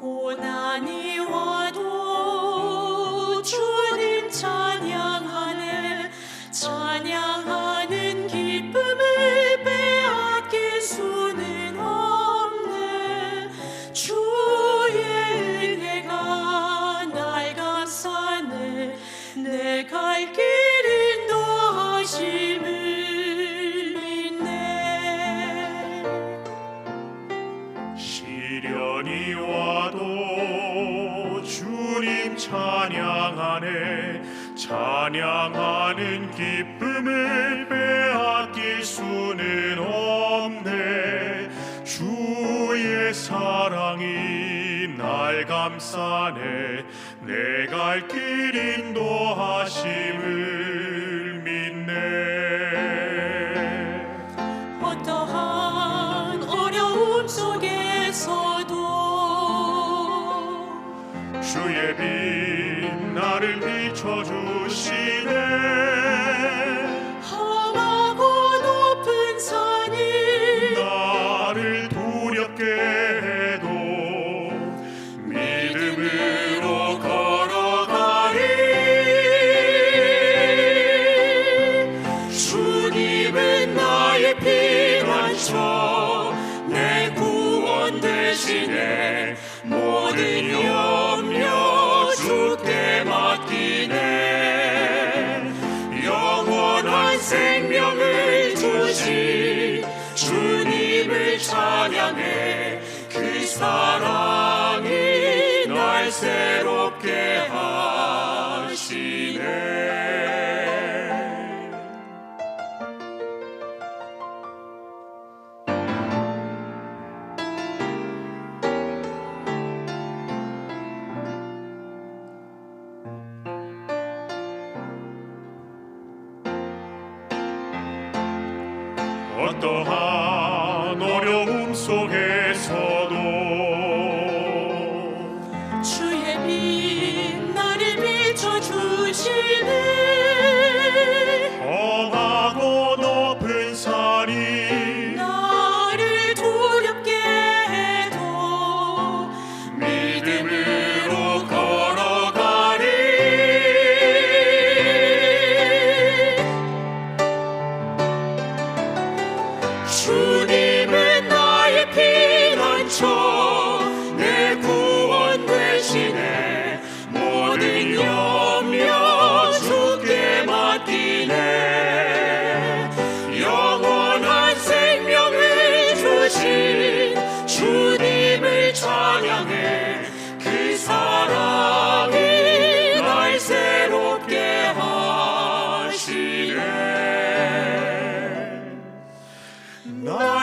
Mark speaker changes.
Speaker 1: 고난 와도 주님 찬양하네. 찬양하는 기쁨을 빼앗길 수는 없네. 주의
Speaker 2: 사랑이 날 감싸네. 내 갈 길 인도하심을 믿네 빛 나를 비춰주시네.
Speaker 1: 험하고 높은 산이
Speaker 2: 나를 두렵게 해도 믿음으로 걸어가리. 주님은 나의 피난처 주님을 찬양해. 그 사랑이 날 새롭 어떠한 어려움 속에서도
Speaker 1: 주의 빛 나를 비춰주시네. 험하고 높은 산이 주님은 나의 피난처 No.